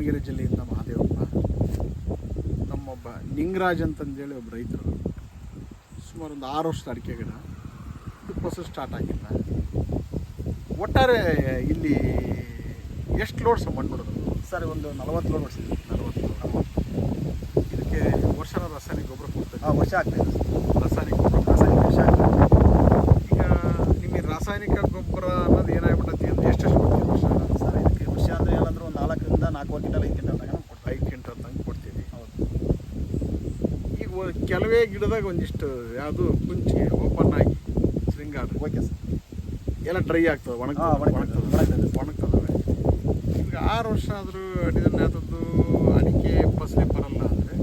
ದಾವಣಗೆರೆ ಜಿಲ್ಲೆಯಿಂದ ಮಹಾದೇವಪ್ಪ ನಮ್ಮೊಬ್ಬ ನಿಂಗರಾಜ್ ಅಂತಂದೇಳಿ ಒಬ್ಬ ರೈತರು. ಸುಮಾರು ಒಂದು ಆರು ವರ್ಷದ ಅಡಿಕೆ ಗಿಡ. ಫಸಲು ಸ್ಟಾರ್ಟ್ ಆಗಿಲ್ಲ. ಒಟ್ಟಾರೆ ಇಲ್ಲಿ ಎಷ್ಟು ಲೋಡ್ಸ್ ಮಣ್ಣು ಹೊಡೆದ್ರು ಸರ್ ಒಂದು ನಲವತ್ತು ಲೋಡ್ ವರ್ಷ ನಲವತ್ತು ಇದಕ್ಕೆ ವರ್ಷನ ರಾಸಾಯನಿಕ ಗೊಬ್ಬರ ಕೊಡ್ತದೆ ಹಾಂ ವರ್ಷ ಆಗ್ತದೆ ರಾಸಾಯನಿಕ ಗೊಬ್ಬರ ರಾಸಾಯನಿಕ ವರ್ಷ ಆಗ್ತದೆ ಈಗ ನಿಮಗೆ ರಾಸಾಯನಿಕ ಗೊಬ್ಬರ ಅನ್ನೋದು ಏನಾಗ್ಬಿಟ್ಟತಿ ಅಂದ್ರೆ ಎಷ್ಟೆಷ್ಟು ಕೊಡ್ತೀವಿ ವರ್ಷ ಸರ್ ಇದಕ್ಕೆ ವರ್ಷ ಅಂದರೆ ಏನಂದ್ರೆ ಒಂದು ನಾಲ್ಕರಿಂದ ನಾಲ್ಕೂವರೆ ಕ್ವಿಂಟಲ್ ಐದು ಕ್ವಿಂಟಲ್ ತಗೊಂಡು ಕೊಡ್ತೀವಿ. ಐದು ಕ್ವಿಂಟಲ್ ತಂಗೆ ಕೊಡ್ತೀವಿ. ಹೌದು. ಈಗ ಕೆಲವೇ ಗಿಡದಾಗ ಒಂದಿಷ್ಟು ಯಾವುದು ಕುಂಚಿ ಓಪನ್ ಆಗಿ ಶೃಂಗಾರ ಓಕೆ ಸರ್ ಎಲ್ಲ ಡ್ರೈ ಆಗ್ತದೆ ಒಣಗ ಒಣಗ್ತದೆ, ಒಣಗ್ತದೆ. ಒಣಗ್ತದವೆ. ಈಗ ಆರು ವರ್ಷ ಆದರೂ ಅಡಿದನ್ನ ಯಾವ್ದದ್ದು ಅಡಿಕೆ ಫಸಲೇ ಬರಲ್ಲ ಅಂದರೆ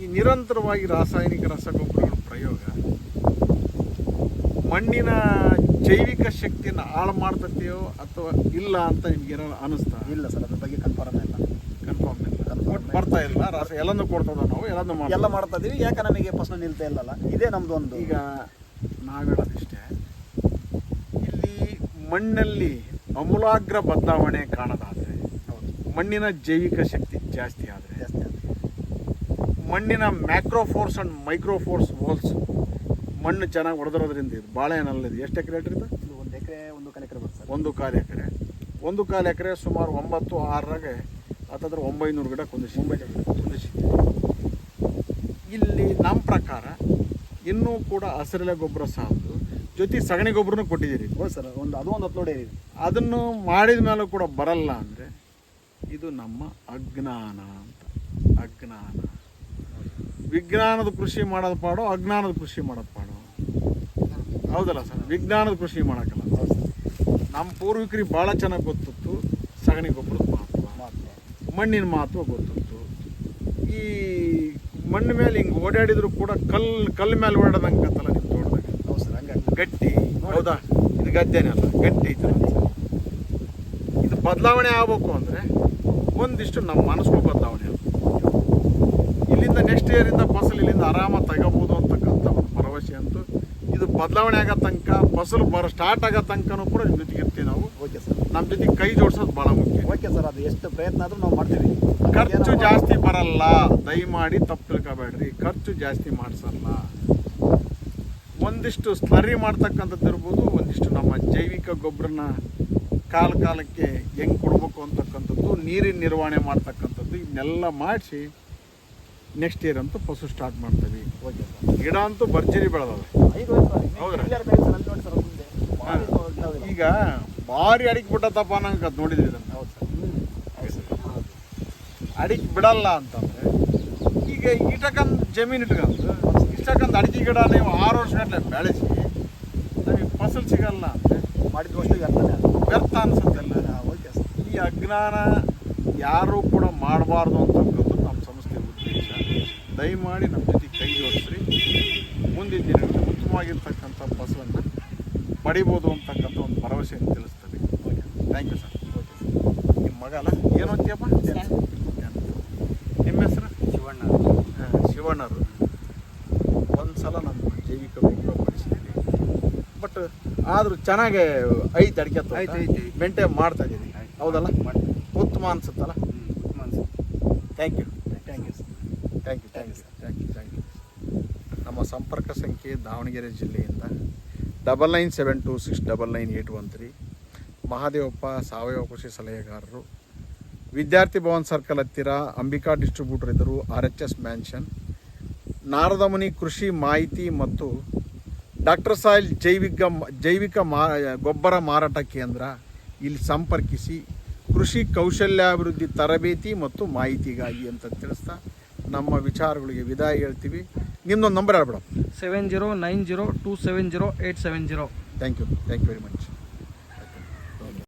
ಈ ನಿರಂತರವಾಗಿ ರಾಸಾಯನಿಕ ರಸಗೊಬ್ಬರಗಳ ಪ್ರಯೋಗ ಮಣ್ಣಿನ ಜೈವಿಕ ಶಕ್ತಿಯನ್ನು ಹಾಳು ಮಾಡ್ತತೆಯೋ ಅಥವಾ ಇಲ್ಲ ಅಂತ ನಿಮ್ಗೆ ಅನಿಸ್ತಾ? ಇಲ್ಲ ಸರ್ ಅದ್ರ ಬಗ್ಗೆ ಕನ್ಫರ್ಮ್ ಇಲ್ಲ. ಕನ್ಫರ್ಮ್ ಇಲ್ಲ. ಬರ್ತಾ ಇಲ್ಲ ರಾಸ ಎಲ್ಲನೂ ಕೊಡ್ತದ ನಾವು ಎಲ್ಲನೂ ಮಾಡ್ತಾ ಎಲ್ಲ ಮಾಡ್ತಾ ಇದೀವಿ ಯಾಕೆ ನಮಗೆ ಫಸಲು ನಿಲ್ತಾ ಇಲ್ಲಲ್ಲ? ಇದೇ ನಮ್ದು ಒಂದು ಈಗ ನಾವು ಹೇಳೋದಿಷ್ಟೇ ಇಲ್ಲಿ ಮಣ್ಣಲ್ಲಿ ಅಮೂಲಾಗ್ರ ಬದಲಾವಣೆ ಕಾಣದಾದರೆ ಹೌದು. ಮಣ್ಣಿನ ಜೈವಿಕ ಶಕ್ತಿ ಜಾಸ್ತಿ ಆದರೆ ಜಾಸ್ತಿ ಮ್ಯಾಕ್ರೋ ಮಣ್ಣಿನ ಮ್ಯಾಕ್ರೋಫೋರ್ಸ್ ಮೈಕ್ರೋ ಮೈಕ್ರೋಫೋರ್ಸ್ ಹೋಲ್ಸ್ ಮಣ್ಣು ಚೆನ್ನಾಗಿ ಹೊಡೆದಿರೋದ್ರಿಂದ ಇದು ಬಾಳೆಹಣ್ಣಲ್ಲಿದೆ ಎಷ್ಟು ಎಕರೆ ಇದು? ಇದು ಒಂದು ಎಕರೆ ಒಂದು ಕಾಲು ಎಕರೆ ಬರ್ತದೆ ಒಂದು ಕಾಲು ಎಕರೆ. ಒಂದು ಕಾಲು ಎಕರೆ ಸುಮಾರು ಒಂಬತ್ತು ಆರರಾಗೆ ಹತ್ತತ್ರ ಒಂಬೈನೂರು ಗಿಡ ಕುಂದಿಸಿ ಕುಂದಿಸಿ ಇಲ್ಲಿ ನಮ್ಮ ಪ್ರಕಾರ ಇನ್ನೂ ಕೂಡ ಹಸಿರೆಲೆ ಗೊಬ್ಬರ ಸಾಲದು. ಜೊತೆ ಸಗಣಿ ಗೊಬ್ಬರನೂ ಕೊಟ್ಟಿದ್ದೀರಿ. ಹೌದು ಸರ್ ಒಂದು ಅದು ಒಂದು ಹತ್ತು ಇದೆ ಅದನ್ನು ಮಾಡಿದ ಮೇಲೂ ಕೂಡ ಬರಲ್ಲ ಅಂದರೆ ಇದು ನಮ್ಮ ಅಜ್ಞಾನ ಅಂತ. ಅಜ್ಞಾನ. ವಿಜ್ಞಾನದ ಕೃಷಿ ಮಾಡೋದು ಪಾಡೋ ಅಜ್ಞಾನದ ಕೃಷಿ ಮಾಡೋದು ಪಾಡೋ. ಹೌದಲ್ಲ ಸರ್? ವಿಜ್ಞಾನದ ಕೃಷಿ ಮಾಡೋಕ್ಕಲ್ಲ. ನಮ್ಮ ಪೂರ್ವಿಕರಿಗೆ ಭಾಳ ಚೆನ್ನಾಗಿ ಗೊತ್ತಿತ್ತು. ಸಗಣಿ ಗೊಬ್ಬರದ ಮಹತ್ವ ಮಣ್ಣಿನ ಮಹತ್ವ ಗೊತ್ತಿತ್ತು. ಈ ಮಣ್ಣು ಮೇಲೆ ಹಿಂಗೆ ಓಡಾಡಿದ್ರು ಕೂಡ ಕಲ್ಲು ಕಲ್ಲು ಮೇಲೆ ಓಡಾದಂಗೆ ಕತ್ತಲ್ಲ ನಿಮ್ಮ ತೋಟದಾಗ? ಹೌದು ಸರ್ ಹಂಗಾಗಿ. ಗಟ್ಟಿ. ಹೌದಾ? ಇದು ಗದ್ದೆನೇ ಅಲ್ಲ? ಗಟ್ಟಿ ಇದು ಬದಲಾವಣೆ ಆಗಬೇಕು ಅಂದರೆ ಒಂದಿಷ್ಟು ನಮ್ಮ ಮನಸ್ಸು ಬದಲಾವಣೆ. ಇಲ್ಲಿಂದ ನೆಕ್ಸ್ಟ್ ಇಯರಿಂದ ಫಸಲು ಇಲ್ಲಿಂದ ಆರಾಮಾಗಿ ತಗೋಬೋದು ಅಂತಕ್ಕಂಥ ಒಂದು ಭರವಸೆ ಅಂತೂ ಇದು ಬದಲಾವಣೆ ಆಗೋ ತನಕ ಫಸಲು ಬರೋ ಸ್ಟಾರ್ಟ್ ಆಗೋ ತನಕನೂ ಕೂಡ ನಿಮ್ಮ ಜೊತೆಗೆ ಇರ್ತೀವಿ ನಾವು. ಓಕೆ ಸರ್ ನಮ್ಮ ಜೊತೆಗೆ ಕೈ ಜೋಡಿಸೋದು ಭಾಳ ಮುಖ್ಯ. ಓಕೆ ಸರ್ ಅದು ಎಷ್ಟು ಪ್ರಯತ್ನ ಆದರೂ ನಾವು ಮಾಡ್ತೀವಿ. ಖರ್ಚು ಜಾಸ್ತಿ ಬರಲ್ಲ. ದಯಮಾಡಿ ತಪ್ಪು ತಿಳ್ಕೊಬೇಡ್ರಿ. ಖರ್ಚು ಜಾಸ್ತಿ ಮಾಡಿಸಲ್ಲ. ಒಂದಿಷ್ಟು ಸ್ಲರಿ ಮಾಡ್ತಕ್ಕಂಥದ್ದು ಇರ್ಬೋದು ಒಂದಿಷ್ಟು ನಮ್ಮ ಜೈವಿಕ ಗೊಬ್ಬರನ ಕಾಲ ಕಾಲಕ್ಕೆ ಹೆಂಗೆ ಕೊಡಬೇಕು ಅಂತಕ್ಕಂಥದ್ದು ನೀರಿನ ನಿರ್ವಹಣೆ ಮಾಡ್ತಕ್ಕಂಥದ್ದು ಇದನ್ನೆಲ್ಲ ಮಾಡಿಸಿ ನೆಕ್ಸ್ಟ್ ಇಯರ್ ಅಂತೂ ಫಸಲು ಸ್ಟಾರ್ಟ್ ಮಾಡ್ತೀವಿ. ಗಿಡ ಅಂತೂ ಭರ್ಜರಿ ಬೆಳೆದವೆ. ಹೌದ್ರಾ? ಈಗ ಭಾರಿ ಅಡಿಕೆ ಬಿಟ್ಟತ್ತಪ್ಪ ನಂಗೆ ಅದು ನೋಡಿದ್ವಿ ಇದನ್ನು. ಅಡಿಕೆ ಬಿಡಲ್ಲ ಅಂತಂದರೆ ಈಗ ಇಟಕಂದ್ ಜಮೀನು ಇಟ್ಕೊಂಡು ಇಷ್ಟಕ್ಕಂದು ಅಡಿಕೆ ಗಿಡ ನೀವು ಆರು ವರ್ಷ ಗಂಟೆ ಬೆಳೆಸಿ ನಮಗೆ ಫಸಲು ಸಿಗಲ್ಲ ಅಂದರೆ ಮಾಡಿದ ವರ್ಷ. ವ್ಯರ್ಥ ಅನ್ಸುತ್ತಲ್ಲ ಓಕೆ ಈ ಅಜ್ಞಾನ ಯಾರೂ ಕೂಡ ಮಾಡಬಾರ್ದು ಉದ್ದೇಶ ದಯಮಾಡಿ ನಮ್ಮ ಜೊತೆ ಕೈ ಜೋಡಿಸ್ರಿ. ಮುಂದಿನ ದಿನಗಳಲ್ಲಿ ಉತ್ತಮವಾಗಿರ್ತಕ್ಕಂಥ ಫಸಲನ್ನು ಪಡಿಬೋದು ಅಂತಕ್ಕಂಥ ಒಂದು ಭರವಸೆಯನ್ನು ತಿಳಿಸ್ತದೆ okay thank you sir okay sir ನಿಮ್ಮ ಮಗಲ್ಲ ಏನು ಅಂತೀಯಪ್ಪ ನಿಮ್ಮ ಹೆಸರು? ಶಿವಣ್ಣ. ಹಾ, ಶಿವಣ್ಣರು ಒಂದು ಸಲ ನಮ್ಮ ಜೈವಿಕ ಗೊಬ್ಬರ ಬಟ್ ಆದರೂ ಚೆನ್ನಾಗಿ ಐದು ಅಡಿಕೆ. ಮೇಂಟೈನ್ ಮಾಡ್ತಾ ಇದ್ದೀನಿ ಹೌದಲ್ಲ? ಉತ್ತಮ ಅನ್ಸುತ್ತಲ್ಲ? Thank you thank you sir thank you thank you thank you thank you ನಮ್ಮ ಸಂಪರ್ಕ ಸಂಖ್ಯೆ ದಾವಣಗೆರೆ ಜಿಲ್ಲೆಯಿಂದ double nine seven two six double nine eight one three Mahadevappa ಸಾವಯವ ಕೃಷಿ ಸಲಹೆಗಾರರು. ವಿದ್ಯಾರ್ಥಿ ಭವನ್ ಸರ್ಕಲ್ ಹತ್ತಿರ ಅಂಬಿಕಾ ಡಿಸ್ಟ್ರಿಬ್ಯೂಟರ್ ಇದ್ದರು R H S mansion Naradamuni ಕೃಷಿ ಮಾಹಿತಿ ಮತ್ತು ಡಾಕ್ಟರ್ ಸಾಯಿಲ್ ಜೈವಿಕ ಜೈವಿಕ ಮಾ, ಗೊಬ್ಬರ ಮಾರಾಟ ಕೇಂದ್ರ ಇಲ್ಲಿ ಸಂಪರ್ಕಿಸಿ ಕೃಷಿ ಕೌಶಲ್ಯಾಭಿವೃದ್ಧಿ ತರಬೇತಿ ಮತ್ತು ಮಾಹಿತಿಗಾಗಿ ಅಂತ ತಿಳಿಸ್ತಾ ನಮ್ಮ ವಿಚಾರಗಳಿಗೆ ವಿದಾಯ ಹೇಳ್ತೀವಿ. ನಿಮ್ಮದೊಂದು ನಂಬರ್ ಹೇಳ್ಬೇಡ. Seven zero nine zero two seven zero eight seven zero thank you thank you very much